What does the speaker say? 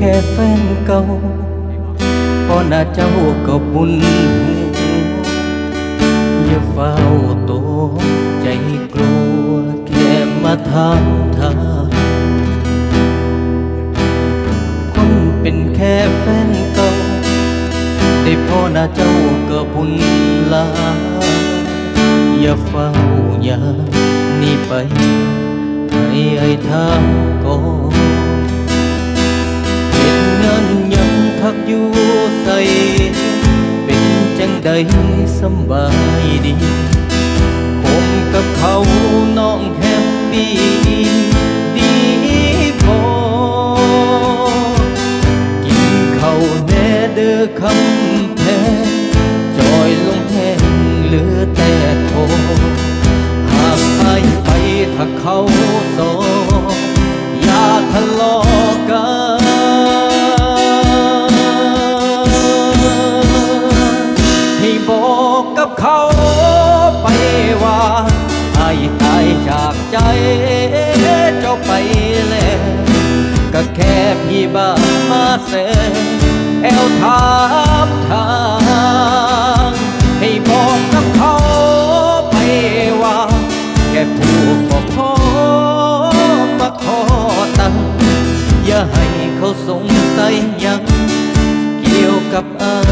แค่แฟนเก่าพอหน้าเจ้าก็บุญหูอย่าเฝ้าตัวใจกลัวแค่มาทางทางคนเป็นแค่แฟนเก่าได้พอหน้าเจ้าก็บุญลาอย่าเฝ้าอย่าหนีไปให้ไอ้ทาง อยู่ใส่เป็นจังใดสบายดีผมกับเขาน้องแฮปปี้ดีพอกินข้าแน่เด้อคำแพงจอยลงแห้งเหลือแต่โทหากหายไปถ้าเขาสออย่าทะเลาะ ให้บอกกับเขาไปว่าไอ้ตายจากใจเจ้าไปแล้วก็แค่พี่บ้ามาเสแอวถามทางให้บอกกับเขาไปว่า แค่ผู้ขอขอมาขอตังอย่าให้เขาสงสัยยังเกี่ยวกับอา